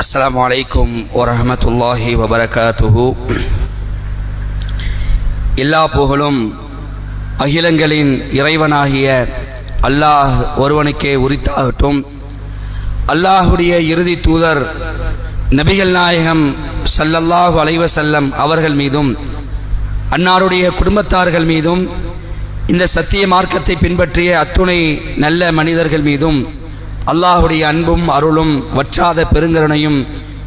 السلام عليكم ورحمة الله وبركاته எல்லா புகழும் அகிலங்களின் இறைவனாகிய அல்லாஹ் ஒருவனுக்கே உரித்தாகட்டும் அல்லாஹுடைய இறுதி தூதர் நபிகள் நாயகம் ஸல்லல்லாஹு அலைஹி வஸல்லம் அவர்கள் மீதும் அன்னாருடைய குடும்பத்தார்கள் மீதும் இந்த சத்திய மார்க்கத்தை பின்பற்றிய அத்துணை நல்ல மனிதர்கள் மீதும் அல்லாஹுடைய அன்பும் அருளும் வற்றாத பெருங்கருணையும்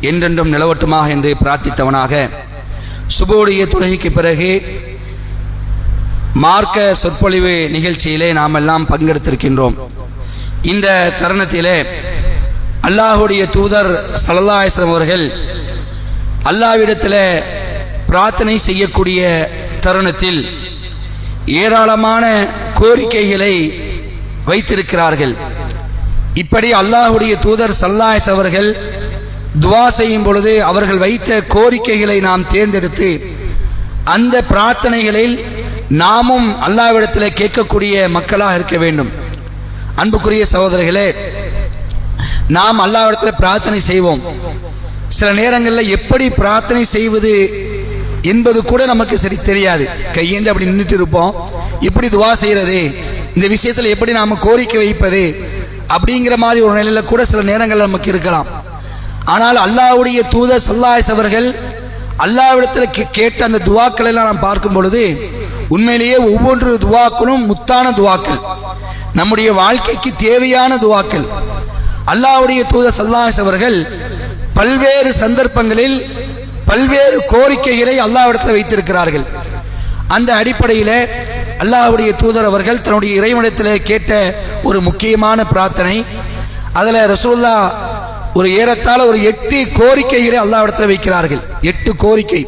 என்றென்றும் நிலவட்டுமாக என்று பிரார்த்தித்தவனாக. சுபோடைய தொழுகைக்கு பிறகு மார்க்க சொற்பொழிவு நிகழ்ச்சியிலே நாம் எல்லாம் பங்கெடுத்திருக்கின்றோம். இந்த தருணத்திலே அல்லாஹுடைய தூதர் சல்லல்லாஹிஸ்லம் அவர்கள் அல்லாவிடத்தில் பிரார்த்தனை செய்யக்கூடிய தருணத்தில் ஏராளமான கோரிக்கைகளை வைத்திருக்கிறார்கள். இப்படி அல்லாஹுடைய தூதர் சல்லாஹ் அவர்கள் துவா செய்யும் பொழுது அவர்கள் வைத்த கோரிக்கைகளை நாம் தேர்ந்தெடுத்து அந்த பிரார்த்தனைகளில் நாமும் அல்லாவிடத்தில் கேட்கக்கூடிய மக்களாக இருக்க வேண்டும். அன்புக்குரிய சகோதரர்களே நாம் அல்லாவிடத்தில் பிரார்த்தனை செய்வோம். சில நேரங்களில் எப்படி பிரார்த்தனை செய்வது என்பது கூட நமக்கு சரி தெரியாது. கையேந்து அப்படி நின்றுட்டு இருப்போம். எப்படி துவா செய்கிறது இந்த விஷயத்தில் எப்படி நாம் கோரிக்கை வைப்பது அப்படிங்கிற மாதிரி ஒரு நிலையில் கூட சில நேரங்கள் நமக்கு இருக்கலாம். ஆனால் அல்லாவுடைய தூதர் சல்லாஸ் அவர்கள் அல்லாவிடத்தில் கே- கேட்ட அந்த துவாக்களை எல்லாம் நாம் பார்க்கும் பொழுது உண்மையிலேயே ஒவ்வொன்று துவாக்களும் முத்தான துவாக்கள். நம்முடைய வாழ்க்கைக்கு தேவையான துவாக்கள். அல்லாஹ்வுடைய தூதர் சல்லாஸ் அவர்கள் பல்வேறு சந்தர்ப்பங்களில் பல்வேறு கோரிக்கைகளை அல்லாவிடத்தில் வைத்திருக்கிறார்கள். அந்த அடிப்படையில் அல்லாஹுடைய தூதர் அவர்கள் தன்னுடைய இறைவனத்தில் கேட்ட ஒரு முக்கியமான பிரார்த்தனை. அதில் ரசூல்லா ஒரு ஏறத்தாழ ஒரு எட்டு கோரிக்கைகளை அல்லாவிடத்தில் வைக்கிறார்கள். எட்டு கோரிக்கை.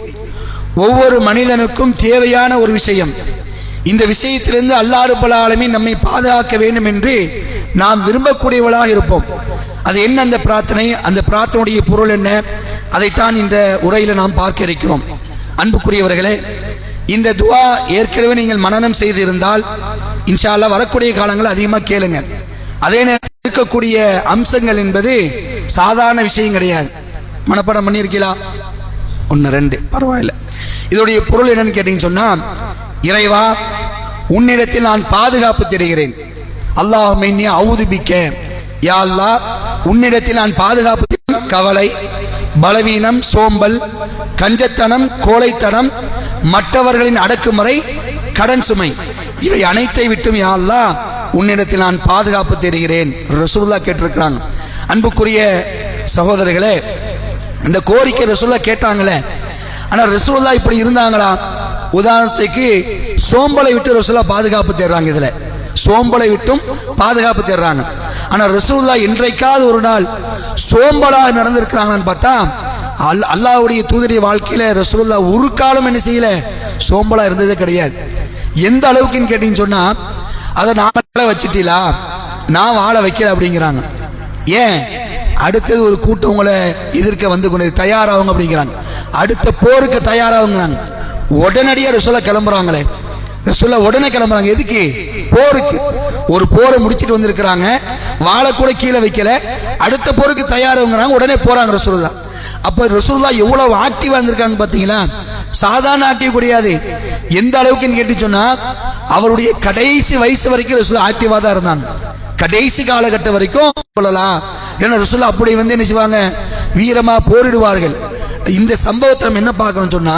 ஒவ்வொரு மனிதனுக்கும் தேவையான ஒரு விஷயம். இந்த விஷயத்திலிருந்து அல்லாஹ் பல ஆளுமே நம்மை பாதுகாக்க வேண்டும் என்று நாம் விரும்பக்கூடியவளாக இருப்போம். அது என்ன அந்த பிரார்த்தனை? அந்த பிரார்த்தனையுடைய பொருள் என்ன? அதைத்தான் இந்த உரையில் நாம் பார்க்க இருக்கிறோம். அன்புக்குரியவர்களே இந்த துவா ஏற்கனவே நீங்கள் மனனம் செய்திருந்தால் இன்ஷா வரக்கூடிய காலங்கள் அதிகமாக கேளுங்க அதே நேரத்தில் இருக்கக்கூடிய அம்சங்கள் என்பது சாதாரண விஷயம் கிடையாது. மனப்பாடம் பண்ணியிருக்கீங்களா? ஒன்று ரெண்டு. பரவாயில்ல. இதோடைய பொருள் என்னன்னு கேட்டீங்கன்னு சொன்னா இறைவா உன்னிடத்தில் நான் பாதுகாப்பு தேடுகிறேன். அல்லாஹ் மென்னி அவுதுபிக்க யா அல்லா உன்னிடத்தில் நான் பாதுகாப்பு கவலை பலவீனம் சோம்பல் கஞ்சத்தனம் கோழைத்தனம் மற்றவர்களின் அடக்குமுறை கடன் சுமை. இவை அனைத்தை விட்டும் யாழ்லா உன்னிடத்தில் நான் பாதுகாப்பு தேடுகிறேன். ரசூல்லா கேட்டிருக்கிறாங்க. அன்புக்குரிய சகோதரர்களே இந்த கோரிக்கை ரசூல்லா கேட்டாங்களே. ஆனால் ரசூல்லா இப்படி இருந்தாங்களா? உதாரணத்துக்கு சோம்பலை விட்டு ரசூல்லா பாதுகாப்பு தேடுறாங்க இதில். சோம்பலை விட்டும் பாதுகாப்பு தேடுறாங்க. ஆனால் ரசூல்லா இன்றைக்காவது ஒரு நாள் சோம்பலாக நடந்திருக்கிறாங்கன்னு பார்த்தா அல் அல்லாவுடைய தூதரிய வாழ்க்கையில் ரசூல்லா ஒரு காலம் என்ன செய்யல? சோம்பலாக இருந்ததே கிடையாது. எந்த அளவுக்குன்னு கேட்டீங்கன்னு சொன்னால் அதை நான் வச்சுட்டீங்களா நான் வாழ வைக்கல அப்படிங்கிறாங்க. ஏன்? அடுத்தது ஒரு கூட்டம் உங்களை எதிர்க்க வந்து கொண்டு தயாராகுங்க அப்படிங்கிறாங்க. அடுத்த போருக்கு தயாராகுங்கிறாங்க. உடனடியாக ரசூலா கிளம்புறாங்களே. ரசூலா உடனே கிளம்புறாங்க. எதுக்கு? போருக்கு. ஒரு போரை முடிச்சிட்டு வந்திருக்கிறாங்க. வாழை கூட கீழே வைக்கல. அடுத்த போருக்கு தயாராகுங்கிறாங்க. உடனே போறாங்க ரசூலுல்லா. அப்போ ரசூல்லா எவ்வளவு ஆக்டிவாக இருந்திருக்காங்க பார்த்தீங்களா? சாதாரண ஆக்டிவ் கிடையாது. எந்த அளவுக்குன்னு கேட்டு சொன்னா அவருடைய கடைசி வயசு வரைக்கும் ரசூலா ஆக்டிவாக தான் இருந்தாங்க. கடைசி காலகட்டம் வரைக்கும் சொல்லலாம். ஏன்னா ரசூல்லா அப்படி வந்து என்ன செய்வாங்க? வீரமா போரிடுவார்கள். இந்த சம்பவத்தை நம்ம என்ன பார்க்கணும் சொன்னா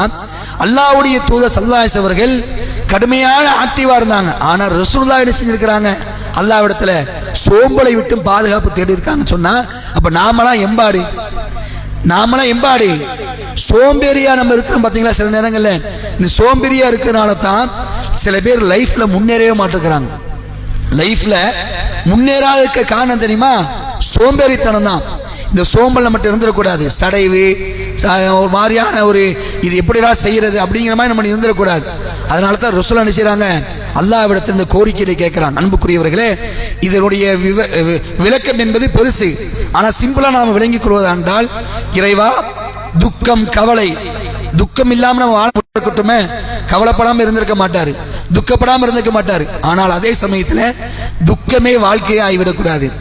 அல்லாவுடைய தூதர் சல்லாஸ் அவர்கள் கடுமையான ஆக்டிவா இருந்தாங்க. ஆனா ரசூல்லா என்ன செஞ்சிருக்கிறாங்க? அல்லாவிடத்துல சோம்பலை விட்டும் பாதுகாப்பு தேடி இருக்காங்க சொன்னா அப்ப நாமெல்லாம் எம்பாடு. நாமெல்லாம் எம்பாடி. சோம்பேறியா நம்ம இருக்கிறோம் பார்த்தீங்களா சில நேரங்களில். இந்த சோம்பேறியா இருக்கிறனால தான் சில பேர் லைஃப்ல முன்னேறவே மாட்டேங்கிறாங்க. லைஃப்ல முன்னேறாத இருக்க காரணம் தெரியுமா? சோம்பேறித்தனம் தான். இந்த சோம்பல் மட்டும் இருந்துடக்கூடாது. சடைவு ச- ஒரு மாதிரியான ஒரு இது எப்படிலாம் செய்யறது அப்படிங்கிற மாதிரி நம்ம இருந்துடக்கூடாது. அதனால தான் ருசுல நினைச்சாங்க அல்லாவிடத்தில் இந்த கோரிக்கையை கேட்கிறாங்க அன்புக்குரியவர்களே இதனுடைய விவ- வி- விளக்கம் என்பது பெருசு. ஆனால் சிம்பிளாக நாம் விளங்கிக் கொள்வதாண்டால் இறைவா துக்கம் கவலை. துக்கம் இல்லாமல் நம்ம வாழ இருக்கட்டுமே இருந்திருக்க மாட்டார். துக்கப்படாமல் இருந்திருக்க மாட்டார். ஆனால் அதே சமயத்தில் துக்கமே வாழ்க்கையை ஆகிவிடக்கூடாது.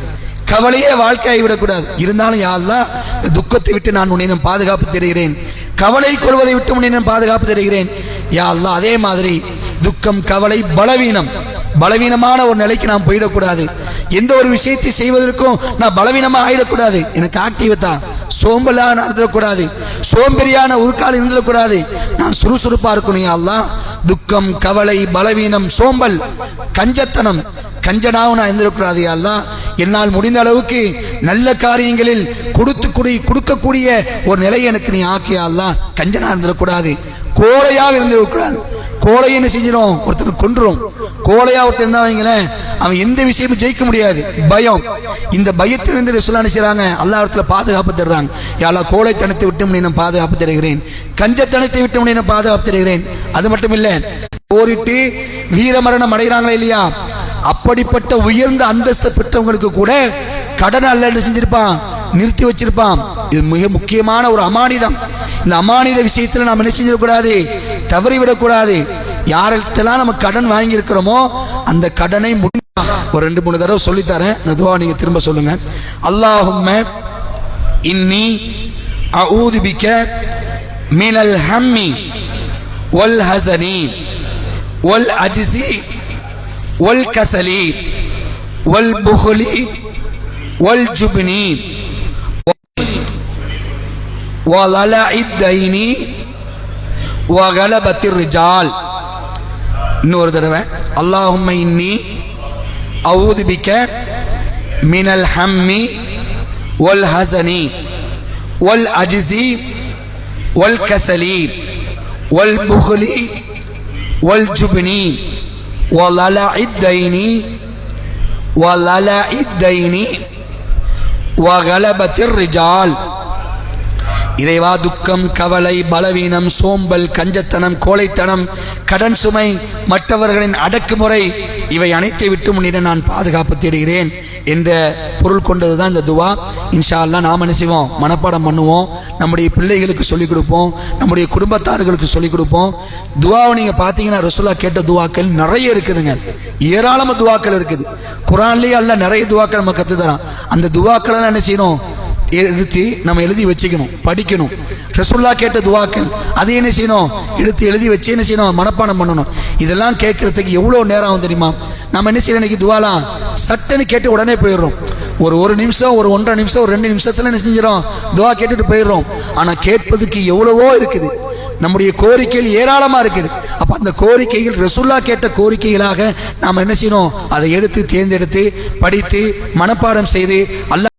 கவலையே வாழ்க்கை விடக்கூடாது இருந்தாலும் யாரெல்லாம் துக்கத்தை விட்டு நான் உன்னை பாதுகாப்பு தருகிறேன். கவலை கொள்வதை விட்டு உன்னை பாதுகாப்பு தருகிறேன். யா அதே மாதிரி துக்கம் கவலை பலவீனம். பலவீனமான ஒரு நிலைக்கு நான் போயிடக்கூடாது. எந்த ஒரு விஷயத்தை செய்வதற்கும் நான் பலவீனமாக ஆயிடக்கூடாது. எனக்கு ஆக்டிவ் தான். சோம்பலாக நடந்துடக்கூடாது. சோம்பெறியான உருக்கால் இருந்துடக்கூடாது. நான் சுறுசுறுப்பாக இருக்கணும் யா துக்கம் கவலை பலவீனம் சோம்பல் கஞ்சத்தனம். கஞ்சனாவும் நான் இருந்துடக்கூடாது யா என்னால் முடிந்த அளவுக்கு நல்ல காரியங்களில் கொடுத்து குடி கொடுக்கக்கூடிய ஒரு நிலையை எனக்கு நீ ஆக்கியாலாம் கஞ்சனாக கஞ்சனா இருந்துடக்கூடாது. கோழையாக இருந்துடக்கூடாது. கோழை என்ன செஞ்சிடும் ஒருத்தர் கொன்றும் கோழையா ஒருத்தர் இருந்தா வைங்களேன் அவன் எந்த விஷயமும் ஜெயிக்க முடியாது. பயம். இந்த பயத்திலிருந்து ரசூலா நினைச்சாங்க செய்றாங்க? இடத்துல பாதுகாப்பு தர்றாங்க. யாரா கோழைத்தனத்தை விட்டு நீ நான் பாதுகாப்பு தருகிறேன். கஞ்சத்தனத்தை விட்டு நீ நான் பாதுகாப்பு தருகிறேன். அது மட்டும் இல்லை போரிட்டு வீரமரணம் அடைகிறாங்களா இல்லையா? அப்படிப்பட்ட உயர்ந்த அந்தஸ்து பெற்றவங்களுக்கு கூட கடன் அல்ல செஞ்சிருப்பான்? நிறுத்தி வச்சிருப்பான். இது மிக முக்கியமான ஒரு அமானிதம். இந்த அமானித விஷயத்தில் நாம் என்ன செஞ்சிடக்கூடாது? தவறி விடக்கூடாது யார்கிட்டலாம் நம்ம கடன் வாங்கி இருக்கிறோமோ அந்த கடனை முடிஞ்சா ஒரு ரெண்டு மூணு தடவை சொல்லித்தரேன் இந்த துவா நீங்க திரும்ப சொல்லுங்க அல்லாஹும்ம இன்னி அஊது பிக்க மினல் ஹம்மி வல் ஹசனி வல் அஜிசி வல் கசலி வல் புஹ்லி வல் ஜுப்னி وضلع الدين وغلبة الرجال இன்னொரு தடவை اللهم إني أعوذ بك من الهم والحزن والعجز والكسل والبخل والجبن وضلع الدين وضلع الدين وغلبة الرجال இறைவா துக்கம் கவலை பலவீனம் சோம்பல் கஞ்சத்தனம் கோழைத்தனம் கடன் சுமை மற்றவர்களின் அடக்குமுறை இவை அனைத்தை விட்டு முன்னிட நான் பாதுகாப்பு தேடுகிறேன் என்ற பொருள் கொண்டது தான் இந்த துவா. இன்ஷா அல்லா நாம் என்ன செய்வோம்? மனப்பாடம் பண்ணுவோம். நம்முடைய பிள்ளைகளுக்கு சொல்லிக் கொடுப்போம். நம்முடைய குடும்பத்தார்களுக்கு சொல்லிக் கொடுப்போம். துவாவை நீங்கள் பார்த்தீங்கன்னா ரசூலா கேட்ட துவாக்கள் நிறைய இருக்குதுங்க. ஏராளமாக துவாக்கள் இருக்குது. குரான்லேயே அல்ல நிறைய துவாக்கள் நம்ம கற்றுத்தரான் அந்த துவாக்களை என்ன செய்யணும்? எடுத்து நம்ம எழுதி வச்சுக்கணும் படிக்கணும். ரசுல்லா கேட்ட துவாக்கள் அதை என்ன செய்யணும்? எடுத்து எழுதி வச்சு என்ன செய்யணும்? மனப்பாடம் பண்ணணும். இதெல்லாம் கேட்கறதுக்கு எவ்வளோ நேரம் ஆகும் தெரியுமா? நம்ம என்ன செய்யணும் இன்னைக்கு துவாலாம்? சட்டுன்னு கேட்டு உடனே போயிடுறோம். ஒரு ஒரு நிமிஷம் ஒரு ஒன்றரை நிமிஷம் ஒரு ரெண்டு நிமிஷத்தில் என்ன செஞ்சிடும் துவா கேட்டுட்டு போயிடுறோம். ஆனால் கேட்பதுக்கு எவ்வளவோ இருக்குது. நம்முடைய கோரிக்கைகள் ஏராளமாக இருக்குது. அப்போ அந்த கோரிக்கைகள் ரசுல்லா கேட்ட கோரிக்கைகளாக நாம் என்ன செய்யணும்? அதை எடுத்து தேர்ந்தெடுத்து படித்து மனப்பாடம் செய்து அல்ல